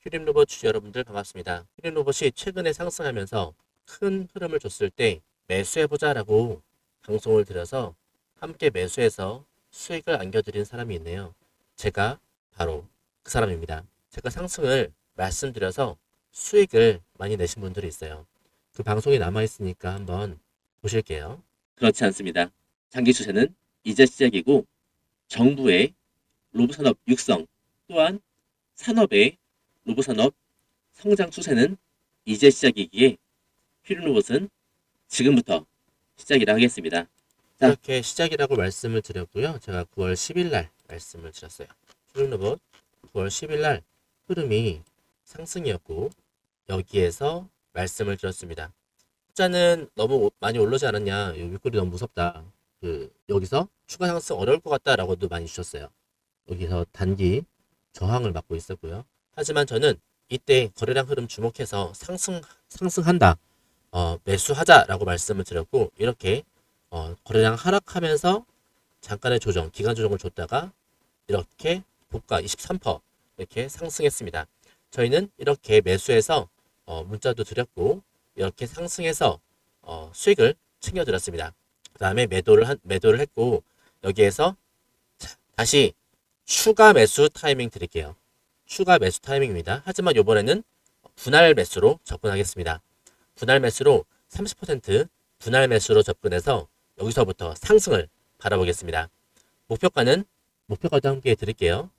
휴림 로봇 주주 여러분들 반갑습니다. 휴림 로봇이 최근에 상승하면서 큰 흐름을 줬을 때 매수해보자 라고 방송을 드려서 함께 매수해서 수익을 안겨드린 사람이 있네요. 제가 바로 그 사람입니다. 제가 상승을 말씀드려서 수익을 많이 내신 분들이 있어요. 그 방송이 남아있으니까 한번 보실게요. 그렇지 않습니다. 장기 추세는 이제 시작이고 정부의 로봇 산업 육성 또한 산업의 로봇산업 성장 추세는 이제 시작이기에 퓨린 로봇은 지금부터 시작이라 하겠습니다. 이렇게 시작이라고 말씀을 드렸고요. 제가 9월 10일 날 말씀을 드렸어요. 퓨린 로봇 9월 10일 날 흐름이 상승이었고 여기에서 말씀을 드렸습니다. 숫자는 너무 많이 올르지 않았냐? 이 윗골이 너무 무섭다. 그 여기서 추가 상승 어려울 것 같다라고도 많이 주셨어요. 여기서 단기 저항을 맞고 있었고요. 하지만 저는 이때 거래량 흐름 주목해서 상승 상승한다. 어, 매수하자라고 말씀을 드렸고 이렇게 어, 거래량 하락하면서 잠깐의 조정, 기간 조정을 줬다가 이렇게 고가 23% 이렇게 상승했습니다. 저희는 이렇게 매수해서 어, 문자도 드렸고 이렇게 상승해서 어, 수익을 챙겨드렸습니다. 그 다음에 매도를 한, 매도를 했고 여기에서 자, 다시 추가 매수 타이밍 드릴게요. 추가 매수 타이밍입니다. 하지만 이번에는 분할 매수로 접근하겠습니다. 분할 매수로 30% 분할 매수로 접근해서 여기서부터 상승을 바라보겠습니다. 목표가는 목표가도 함께 드릴게요.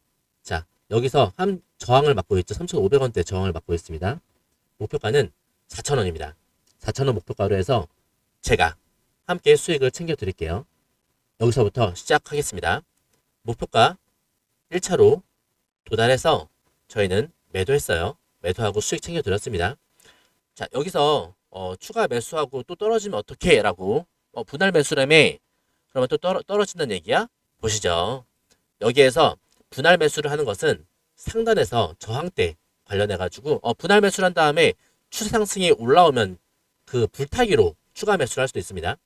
자, 여기서 한 저항을 맞고 있죠. 3,500원대 저항을 맞고 있습니다. 목표가는 4,000원입니다. 4,000원 목표가로 해서 제가 함께 수익을 챙겨 드릴게요. 여기서부터 시작하겠습니다. 목표가 1차로 도달해서 저희는 매도했어요. 매도하고 수익 챙겨 드렸습니다. 자, 여기서 어, 추가 매수하고 또 떨어지면 어떻게? 라고 어, 분할 매수라며 그러면 또 떨어, 떨어진다는 얘기야? 보시죠. 여기에서 분할 매수를 하는 것은 상단에서 저항대 관련해 가지고 어, 분할 매수를 한 다음에 추세 상승이 올라오면 그 불타기로 추가 매수를 할 수도 있습니다.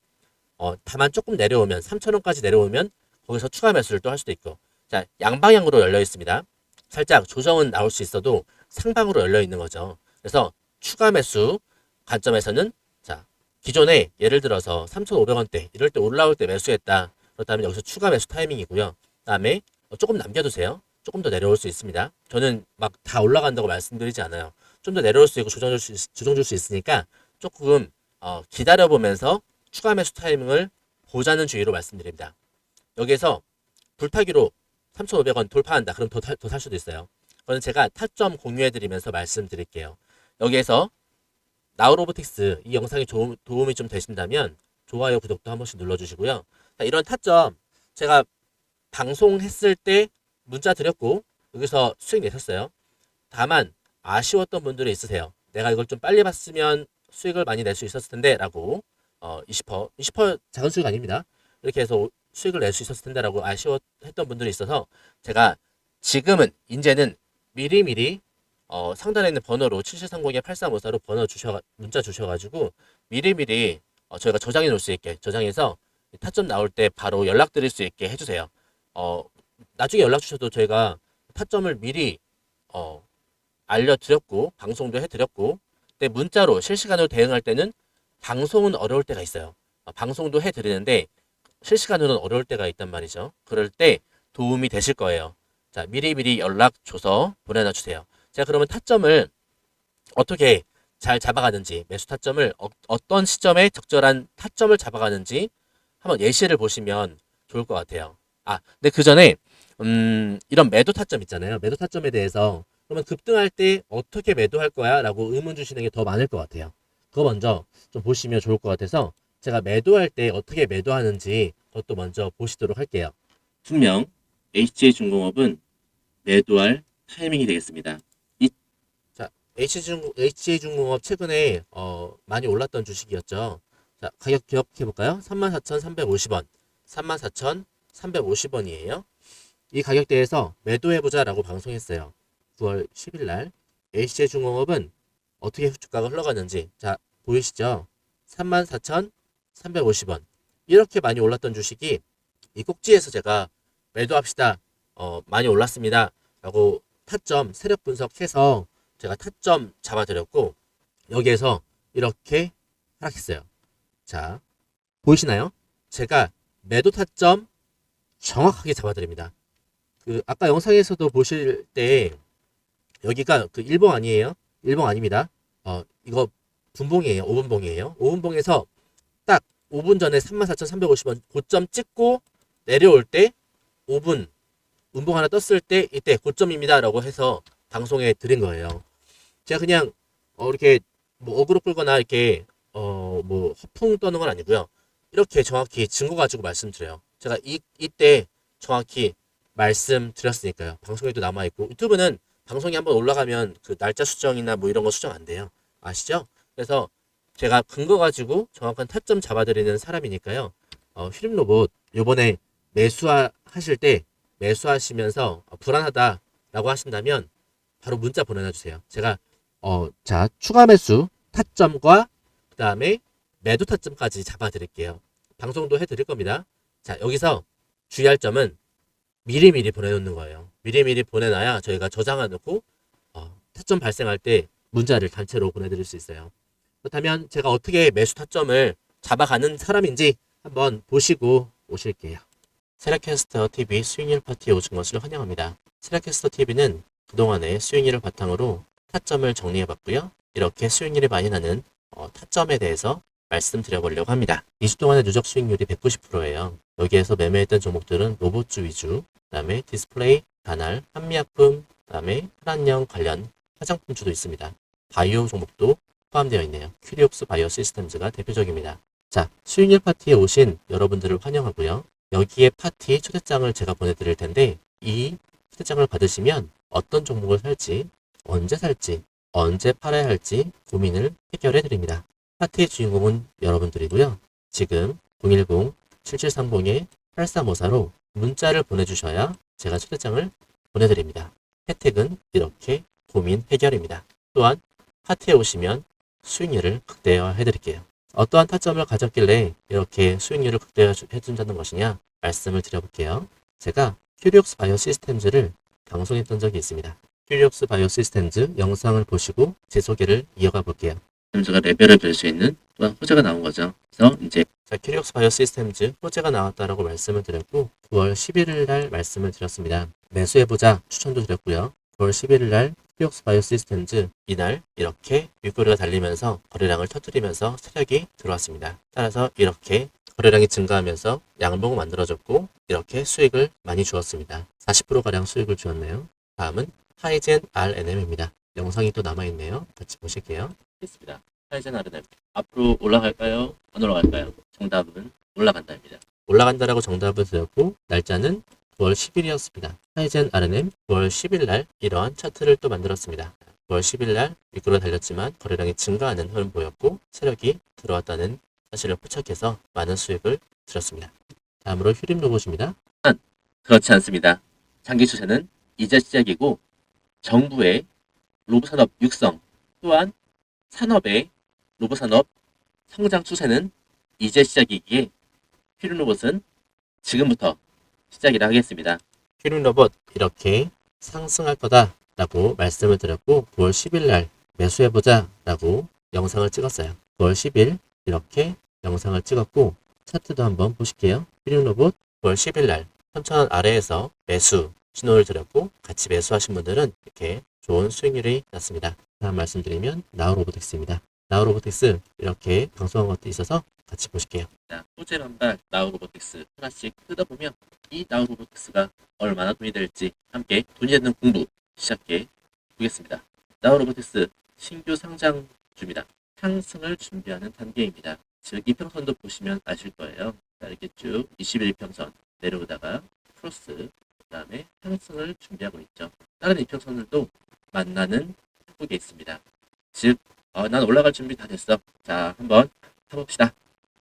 어, 다만 조금 내려오면 3,000원까지 내려오면 거기서 추가 매수를 또 할 수도 있고 자 양방향으로 열려 있습니다. 살짝 조정은 나올 수 있어도 상방으로 열려 있는 거죠. 그래서 추가 매수 관점에서는 자 기존에 예를 들어서 3,500원대 이럴 때 올라올 때 매수했다. 그렇다면 여기서 추가 매수 타이밍이고요. 그다음에 조금 남겨두세요. 조금 더 내려올 수 있습니다. 저는 막 다 올라간다고 말씀드리지 않아요. 좀 더 내려올 수 있고 조정 줄 수, 있, 조정 줄 수 있으니까 조금 어, 기다려 보면서 추가 매수 타이밍을 보자는 주의로 말씀드립니다. 여기에서 불타기로 3,500원 돌파한다. 그럼 더 살 수도 있어요. 그건 제가 타점 공유해드리면서 말씀드릴게요. 여기에서 나우로보틱스 이 영상이 조, 도움이 좀 되신다면 좋아요, 구독도 한 번씩 눌러주시고요. 자, 이런 타점 제가 방송했을 때 문자 드렸고 여기서 수익 내셨어요. 다만 아쉬웠던 분들이 있으세요. 내가 이걸 좀 빨리 봤으면 수익을 많이 낼 수 있었을 텐데 라고 어, 20% 20% 작은 수익 아닙니다. 이렇게 해서 수익을 낼 수 있었을 텐데 라고 아쉬워했던 분들이 있어서 제가 지금은 이제는 미리미리 어, 상단에 있는 번호로 7730에 8354로 번호 주셔 문자 주셔가지고 미리미리 어, 저희가 저장해 놓을 수 있게 저장해서 타점 나올 때 바로 연락드릴 수 있게 해주세요. 어, 나중에 연락 주셔도 저희가 타점을 미리 어, 알려드렸고 방송도 해드렸고 근데 문자로 실시간으로 대응할 때는 방송은 어려울 때가 있어요. 어, 방송도 해드리는데 실시간으로는 어려울 때가 있단 말이죠. 그럴 때 도움이 되실 거예요. 자 미리미리 연락 줘서 보내놔 주세요. 제가 그러면 타점을 어떻게 잘 잡아가는지 매수 타점을 어, 떤 시점에 적절한 타점을 잡아가는지 한번 예시를 보시면 좋을 것 같아요. 아, 근데 그 전에 음, 이런 매도 타점 있잖아요. 매도 타점에 대해서 그러면 급등할 때 어떻게 매도할 거야? 라고 의문 주시는 게 더 많을 것 같아요. 그거 먼저 좀 보시면 좋을 것 같아서 제가 매도할 때 어떻게 매도하는지 그것도 먼저 보시도록 할게요. 분명 HJ중공업은 매도할 타이밍이 되겠습니다. 이, 자, HJ중, HJ중공업 최근에 어, 많이 올랐던 주식이었죠. 자, 가격 기억해 볼까요? 34,350원. 34,350원이에요. 이 가격대에서 매도해보자라고 방송했어요. 9월 10일 날. HJ중공업은 어떻게 주가가 흘러가는지. 자, 보이시죠? 34,350원. 이렇게 많이 올랐던 주식이 이 꼭지에서 제가 매도합시다. 어, 많이 올랐습니다. 라고 타점 세력 분석해서 제가 타점 잡아드렸고 여기에서 이렇게 하락했어요. 자, 보이시나요? 제가 매도 타점 정확하게 잡아드립니다. 그 아까 영상에서도 보실 때 여기가 그 일봉 아니에요? 일봉 아닙니다. 어 이거 분봉이에요. 5분봉이에요. 5분봉에서 딱 5분 전에 34,350원 고점 찍고 내려올 때 5분 운봉 하나 떴을 때 이때 고점입니다 라고 해서 방송에 드린 거예요. 제가 그냥 어 이렇게 뭐 어그로 끌거나 이렇게 어 뭐 허풍 떠는 건 아니고요. 이렇게 정확히 증거 가지고 말씀드려요. 제가 이 이때 정확히 말씀드렸으니까요. 방송에도 남아 있고 유튜브는 방송이 한번 올라가면 그 날짜 수정이나 뭐 이런 거 수정 안 돼요. 아시죠? 그래서 제가 근거 가지고 정확한 타점 잡아드리는 사람이니까요. 어, 휴림 로봇 요번에 매수하실 때 매수하시면서 어, 불안하다라고 하신다면 바로 문자 보내주세요. 제가 어, 자 추가 매수 타점과 그 다음에 매도 타점까지 잡아드릴게요. 방송도 해드릴 겁니다. 자 여기서 주의할 점은 미리미리 보내놓는 거예요. 미리미리 보내놔야 저희가 저장해놓고 어, 타점 발생할 때 문자를 단체로 보내드릴 수 있어요. 그렇다면 제가 어떻게 매수 타점을 잡아가는 사람인지 한번 보시고 오실게요. 세라캐스터 TV 수익률 파티에 오신 것을 환영합니다. 세라캐스터 TV는 그동안의 수익률을 바탕으로 타점을 정리해봤고요. 이렇게 수익률이 많이 나는 어, 타점에 대해서 말씀드려보려고 합니다. 2주 동안의 누적 수익률이 190%예요. 여기에서 매매했던 종목들은 로봇주 위주, 그 다음에 디스플레이, 단알, 한미약품, 그 다음에 혈안형 관련 화장품주도 있습니다. 바이오 종목도 포함되어 있네요. 큐리옵스 바이오 시스템즈가 대표적입니다. 자, 수익률 파티에 오신 여러분들을 환영하고요. 여기에 파티 초대장을 제가 보내드릴 텐데 이 초대장을 받으시면 어떤 종목을 살지, 언제 살지, 언제 팔아야 할지 고민을 해결해 드립니다. 파티의 주인공은 여러분들이고요. 지금 010-7730-8354로 문자를 보내주셔야 제가 초대장을 보내드립니다. 혜택은 이렇게 고민 해결입니다. 또한 파티에 오시면 수익률을 극대화해 드릴게요. 어떠한 타점을 가졌길래 이렇게 수익률을 극대화해 준다는 것이냐 말씀을 드려볼게요. 제가 큐리옥스 바이오 시스템즈를 방송했던 적이 있습니다. 큐리옥스 바이오 시스템즈 영상을 보시고 제 소개를 이어가 볼게요. 제가 레벨을 별 수 있는 또한 호재가 나온 거죠. 그래서 이제 자, 큐리옥스 바이오 시스템즈 호재가 나왔다라고 말씀을 드렸고 9월 11일 날 말씀을 드렸습니다. 매수해보자 추천도 드렸고요. 9월 11일 날 큐리옥스 바이오 시스템즈 이날 이렇게 윗꼬리가 달리면서 거래량을 터뜨리면서 세력이 들어왔습니다. 따라서 이렇게 거래량이 증가하면서 양봉을 만들어줬고 이렇게 수익을 많이 주었습니다. 40%가량 수익을 주었네요. 다음은 하이젠 RNM입니다. 영상이 또 남아있네요. 같이 보실게요. 있습니다. 하이젠 RNM. 앞으로 올라갈까요? 안 올라갈까요? 정답은 올라간다입니다. 올라간다라고 정답을 드렸고 날짜는 9월 10일이었습니다. 하이젠 RNM 9월 10일 날 이러한 차트를 또 만들었습니다. 9월 10일 날 미끄러 달렸지만 거래량이 증가하는 흐름 보였고 세력이 들어왔다는 사실을 포착해서 많은 수익을 들었습니다. 다음으로 휴림 로봇입니다. 그렇지 않습니다. 장기 추세는 이제 시작이고 정부의 로봇 산업 육성 또한 산업의 로봇 산업 성장 추세는 이제 시작이기에 휴림 로봇은 지금부터 시작이라 하겠습니다. 휴림 로봇 이렇게 상승할 거다 라고 말씀을 드렸고 9월 10일 날 매수해보자 라고 영상을 찍었어요. 9월 10일 이렇게 영상을 찍었고 차트도 한번 보실게요. 휴림 로봇 9월 10일 날 3,000원 아래에서 매수 신호를 드렸고 같이 매수하신 분들은 이렇게 좋은 수익률이 났습니다. 다음 말씀드리면 나우로보텍스입니다. 나우로보텍스 이렇게 방송한 것도 있어서 같이 보실게요. 자, 호재 반발 나우로보텍스 하나씩 뜯어보면 이 나우로보텍스가 얼마나 돈이 될지 함께 돈이 되는 공부 시작해 보겠습니다. 나우로보텍스 신규 상장주입니다. 상승을 준비하는 단계입니다. 즉 이평선도 보시면 아실 거예요. 자, 이렇게 쭉 21평선 내려오다가 크로스 그 다음에 상승을 준비하고 있죠. 다른 이평선들도 만나는 한국에 있습니다. 즉, 어, 난 올라갈 준비 다 됐어. 자, 한번 타봅시다.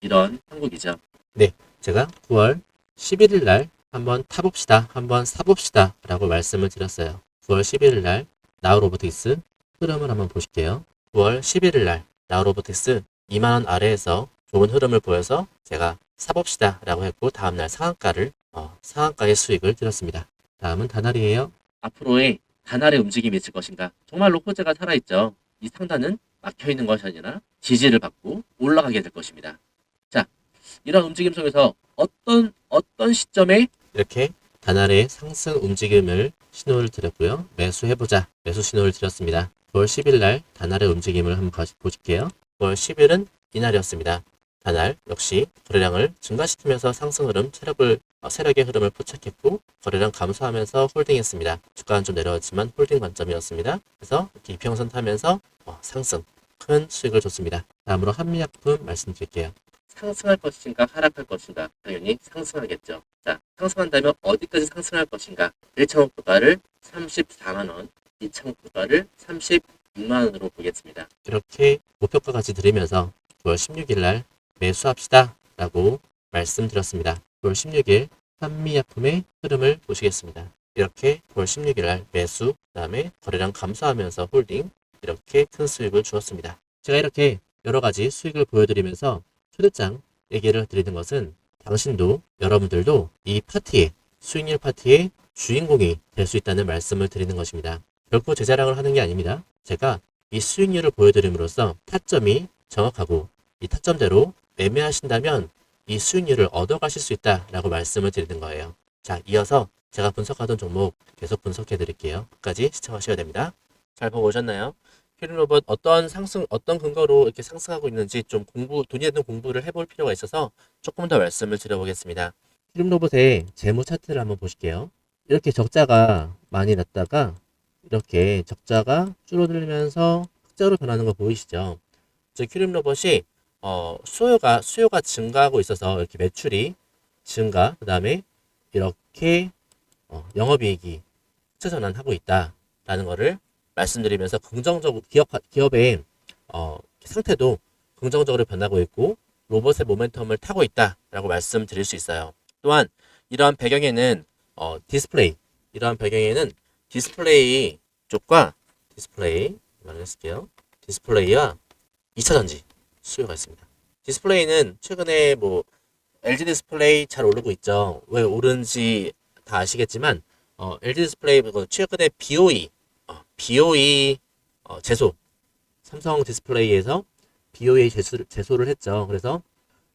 이런 한국이죠. 네, 제가 9월 11일 날 한번 타봅시다. 한번 사봅시다. 라고 말씀을 드렸어요. 9월 11일 날 나우 로보틱스 흐름을 한번 보실게요. 9월 11일 날 나우 로보틱스 2만원 아래에서 좋은 흐름을 보여서 제가 사봅시다 라고 했고 다음날 상한가를 어, 상한가의 수익을 드렸습니다. 다음은 다날이에요. 앞으로의 단알의 움직임이 있을 것인가? 정말로 호재가 살아있죠. 이 상단은 막혀 있는 것이 아니라 지지를 받고 올라가게 될 것입니다. 자, 이런 움직임 속에서 어떤 어떤 시점에 이렇게 단알의 상승 움직임을 신호를 드렸고요. 매수해보자. 매수 신호를 드렸습니다. 9월 10일 날 단알의 움직임을 한번 보실게요. 9월 10일은 이날이었습니다. 단알 역시 거래량을 증가시키면서 상승 흐름, 세력을 어, 세력의 흐름을 포착했고 거래량 감소하면서 홀딩했습니다. 주가는 좀 내려왔지만 홀딩 관점이었습니다. 그래서 이렇게 이평선 타면서 어, 상승, 큰 수익을 줬습니다. 다음으로 한미약품 말씀드릴게요. 상승할 것인가 하락할 것인가 당연히 상승하겠죠. 자, 상승한다면 어디까지 상승할 것인가? 1차원 구가를 34만 원, 2차원 구가를 36만 원으로 보겠습니다. 이렇게 목표가까지 드리면서 9월 16일 날 매수합시다 라고 말씀드렸습니다. 9월 16일 한미약품의 흐름을 보시겠습니다. 이렇게 9월 16일 날 매수, 그 다음에 거래량 감소하면서 홀딩, 이렇게 큰 수익을 주었습니다. 제가 이렇게 여러 가지 수익을 보여드리면서 초대장 얘기를 드리는 것은 당신도 여러분들도 이 파티에 수익률 파티의 주인공이 될 수 있다는 말씀을 드리는 것입니다. 결코 제 자랑을 하는 게 아닙니다. 제가 이 수익률을 보여드림으로써 타점이 정확하고 이 타점대로 매매하신다면 이 수익률을 얻어가실 수 있다라고 말씀을 드리는 거예요. 자, 이어서 제가 분석하던 종목 계속 분석해 드릴게요. 끝까지 시청하셔야 됩니다. 잘 보고 오셨나요? 힐링 로봇 어떤 상승, 어떤 근거로 이렇게 상승하고 있는지 좀 공부, 돈이 되는 공부를 해볼 필요가 있어서 조금 더 말씀을 드려보겠습니다. 힐링 로봇의 재무 차트를 한번 보실게요. 이렇게 적자가 많이 났다가 이렇게 적자가 줄어들면서 흑자로 변하는 거 보이시죠? 즉 큐림 로봇이 어, 수요가 수요가 증가하고 있어서 이렇게 매출이 증가, 그다음에 이렇게 어, 영업이익이 흑자 전환하고 있다라는 거를 말씀드리면서 긍정적으로 기업 기업의 어, 상태도 긍정적으로 변하고 있고 로봇의 모멘텀을 타고 있다라고 말씀드릴 수 있어요. 또한 이러한 배경에는 어, 디스플레이 이러한 배경에는 디스플레이 쪽과 디스플레이 말했을게요. 디스플레이와 2차 전지 수요가 있습니다. 디스플레이는 최근에 뭐 LG 디스플레이 잘 오르고 있죠. 왜 오른지 다 아시겠지만 어, LG 디스플레이 그 최근에 BOE 어, BOE 어, 제소 삼성 디스플레이에서 BOE 제소, 제소를 했죠. 그래서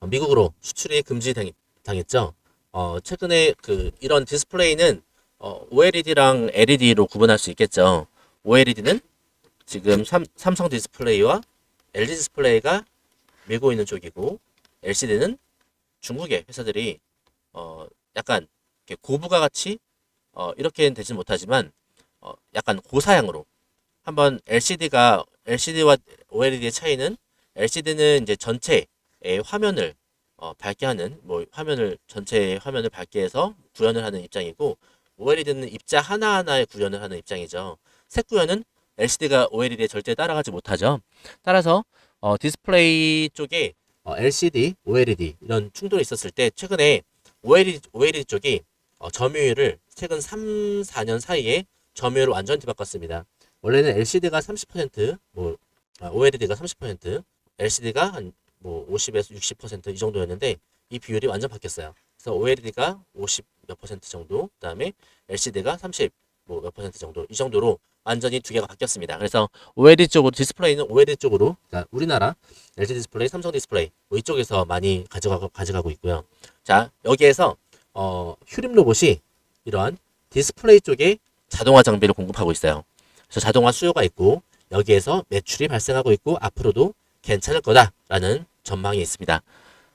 어, 미국으로 수출이 금지당했죠. 어, 최근에 그 이런 디스플레이는 어, OLED랑 LED로 구분할 수 있겠죠. OLED는 지금 삼, 삼성 디스플레이와 LG 디스플레이가 밀고 있는 쪽이고 LCD는 중국의 회사들이 어, 약간 이렇게 고부가 같이 어, 이렇게는 되지 못하지만 어, 약간 고사양으로 한번 LCD가 LCD와 OLED의 차이는 LCD는 이제 전체의 화면을 어, 밝게 하는 뭐 화면을 전체의 화면을 밝게 해서 구현을 하는 입장이고 OLED는 입자 하나하나에 구현을 하는 입장이죠. 색 구현은 LCD가 OLED에 절대 따라가지 못하죠. 따라서 어, 디스플레이 쪽에 어, LCD, OLED 이런 충돌이 있었을 때 최근에 OLED, OLED 쪽이 어, 점유율을 최근 3, 4년 사이에 점유율을 완전히 뒤바꿨습니다. 원래는 LCD가 30%, 뭐 아, OLED가 30%, LCD가 한 뭐 50에서 60%이 정도였는데 이 비율이 완전 바뀌었어요. 그래서 OLED가 50 몇 퍼센트 정도, 그다음에 LCD가 30 뭐 몇 퍼센트 정도 이 정도로 완전히 두 개가 바뀌었습니다. 그래서 OLED 쪽으로 디스플레이는 OLED 쪽으로 그러니까 우리나라 LG 디스플레이, 삼성 디스플레이 뭐 이쪽에서 많이 가져가고 가져가고 있고요. 자 여기에서 어, 휴림 로봇이 이러한 디스플레이 쪽에 자동화 장비를 공급하고 있어요. 그래서 자동화 수요가 있고 여기에서 매출이 발생하고 있고 앞으로도 괜찮을 거다라는 전망이 있습니다.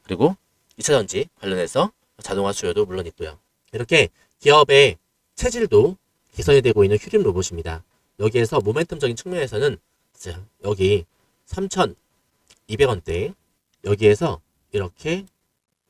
그리고 2차 전지 관련해서 자동화 수요도 물론 있고요. 이렇게 기업의 체질도 개선이 되고 있는 휴림 로봇입니다. 여기에서 모멘텀적인 측면에서는 자, 여기 3,200원대 여기에서 이렇게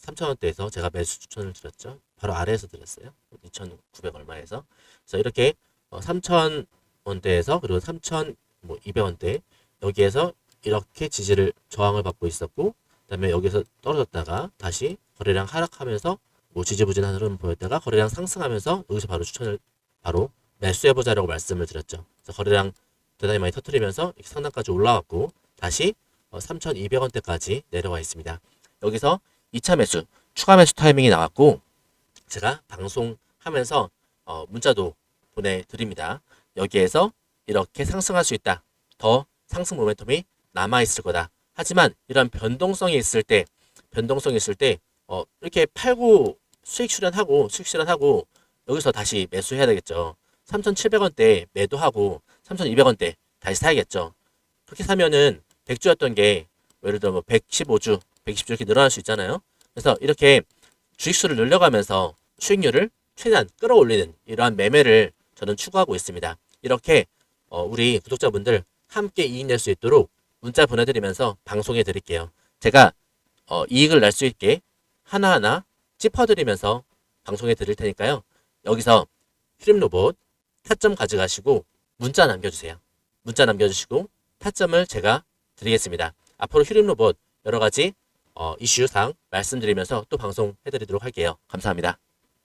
3,000원대에서 제가 매수 추천을 드렸죠. 바로 아래에서 드렸어요. 2,900 얼마에서. 그래서 이렇게 3,000원대에서 그리고 3,200원대 여기에서 이렇게 지지를 저항을 받고 있었고 그다음에 여기서 떨어졌다가 다시 거래량 하락하면서 뭐 지지부진한 흐름 보였다가 거래량 상승하면서 여기서 바로 추천을 바로 매수해보자라고 말씀을 드렸죠. 그래서 거래량 대단히 많이 터트리면서 상단까지 올라왔고 다시 3,200원대까지 내려와 있습니다. 여기서 2차 매수, 추가 매수 타이밍이 나왔고 제가 방송하면서 어, 문자도 보내드립니다. 여기에서 이렇게 상승할 수 있다. 더 상승 모멘텀이 남아 있을 거다. 하지만 이런 변동성이 있을 때, 변동성이 있을 때, 어, 이렇게 팔고 수익 실현하고 수익 실현하고 여기서 다시 매수해야 되겠죠. 3,700원대 매도하고 3,200원대 다시 사야겠죠. 그렇게 사면은 100주였던 게 예를 들어 뭐 115주, 120주 이렇게 늘어날 수 있잖아요. 그래서 이렇게 주식수를 늘려가면서 수익률을 최대한 끌어올리는 이러한 매매를 저는 추구하고 있습니다. 이렇게 어, 우리 구독자분들 함께 이익 낼 수 있도록 문자 보내드리면서 방송해 드릴게요. 제가 어, 이익을 낼 수 있게 하나하나 짚어드리면서 방송해 드릴 테니까요. 여기서 휴림 로봇 타점 가져가시고 문자 남겨주세요. 문자 남겨주시고 타점을 제가 드리겠습니다. 앞으로 휴림 로봇 여러 가지 어, 이슈상 말씀드리면서 또 방송해드리도록 할게요. 감사합니다.